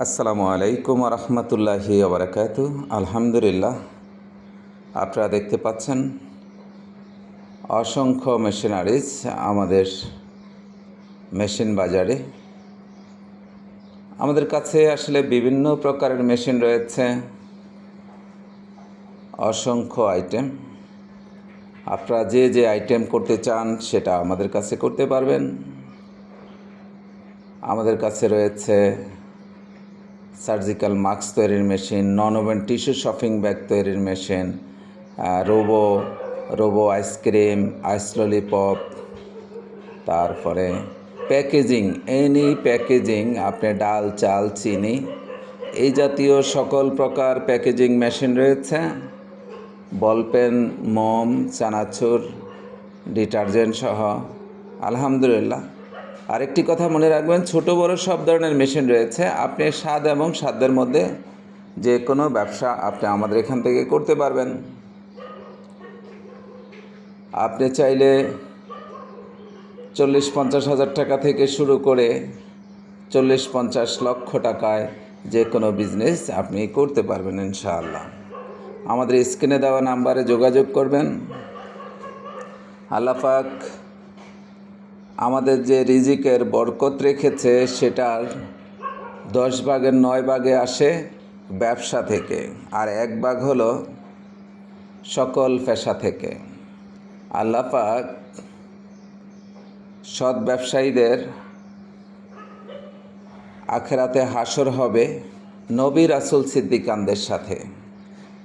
আসসালামু আলাইকুম রহমতুল্লাহি ওবরাকাত আলহামদুলিল্লাহ, আপনারা দেখতে পাচ্ছেন অসংখ্য মেশিনারিজ আমাদের মেশিন বাজারে। আমাদের কাছে আসলে বিভিন্ন প্রকারের মেশিন রয়েছে, অসংখ্য আইটেম। আপনারা যে যে আইটেম করতে চান সেটা আমাদের কাছে করতে পারবেন। আমাদের কাছে রয়েছে সার্জিক্যাল মাস্ক তৈরির machine non woven tissue shopping bag তৈরির machine robo robo ice cream ice lollipop তারপরে প্যাকেজিং এনি প্যাকেজিং আপনি ডাল, চাল, চিনি, এই জাতীয় সকল প্রকার প্যাকেজিং মেশিন রয়েছে। বলপেন মোম, চানাচুর, ডিটারজেন্ট সহ। আলহামদুলিল্লাহ। আরেকটি কথা মনে রাখবেন, ছোট বড় সব ধরনের মেশিন রয়েছে। আপনি স্বাদ এবং সাধ্যের মধ্যে যে কোনো ব্যবসা আপনি আমাদের এখান থেকে করতে পারবেন। আপনি চাইলে চল্লিশ পঞ্চাশ হাজার টাকা থেকে শুরু করে চল্লিশ পঞ্চাশ লক্ষ টাকায় যে কোনো বিজনেস আপনি করতে পারবেন ইনশাআল্লাহ। আমাদের স্ক্রিনে দেওয়া নাম্বারে যোগাযোগ করবেন। আল্লাপাক আমাদের যে রিজিকের বরকত রেখেছে সেটার দশ ভাগের নয় ভাগে আসে ব্যবসা থেকে। আর এক ভাগ হলো সকল পেশা থেকে। আল্লাহ পাক সৎ ব্যবসায়ীদের আখেরাতে হাসর হবে নবী রাসুল সিদ্দিকানদের সাথে।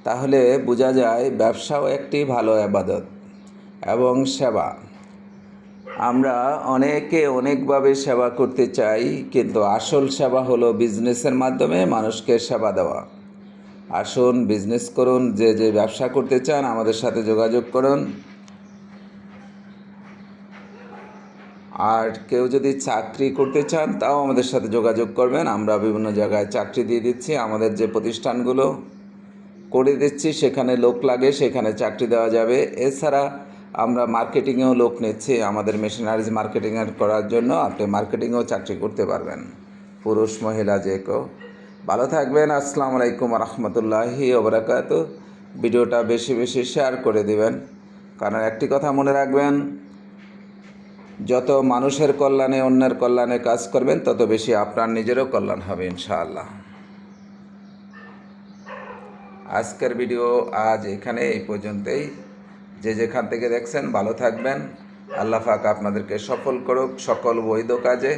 তাহলে বোঝা যায় ব্যবসাও একটি ভালো আবাদত এবং সেবা। আমরা অনেকে অনেকভাবে সেবা করতে চাই, কিন্তু আসল সেবা হলো বিজনেসের মাধ্যমে মানুষকে সেবা দেওয়া। আসুন, বিজনেস করুন, যে যে ব্যবসা করতে চান, আমাদের সাথে যোগাযোগ করুন। আর কেউ যদি চাকরি করতে চান, তাও আমাদের সাথে যোগাযোগ করবেন। আমরা বিভিন্ন জায়গায় চাকরি দিয়ে দিচ্ছি, আমাদের যে প্রতিষ্ঠানগুলো করে দিচ্ছি, সেখানে লোক লাগে, সেখানে চাকরি দেওয়া যাবে। এছাড়া আমরা মার্কেটিংয়েও লোক নিচ্ছি, আমাদের মেশিনারিজ মার্কেটিংয়ের করার জন্য, আপনি মার্কেটিংয়েও চাকরি করতে পারবেন। পুরুষ, মহিলা, যে কেউ। ভালো থাকবেন, আসসালামু আলাইকুম রহমতুল্লাহি ওবরাকাত। ভিডিওটা বেশি বেশি শেয়ার করে দিবেন। কারণ একটি কথা মনে রাখবেন, যত মানুষের কল্যাণে, অন্যের কল্যাণে কাজ করবেন, তত বেশি আপনার নিজেরও কল্যাণ হবে, ইনশাআল্লাহ। আজকের ভিডিও আজ এখানে এই পর্যন্তই। যে যেখান থেকে দেখছেন ভালো থাকবেন। আল্লাহ পাক আপনাদেরকে সফল করুক সকল বৈধ কাজে।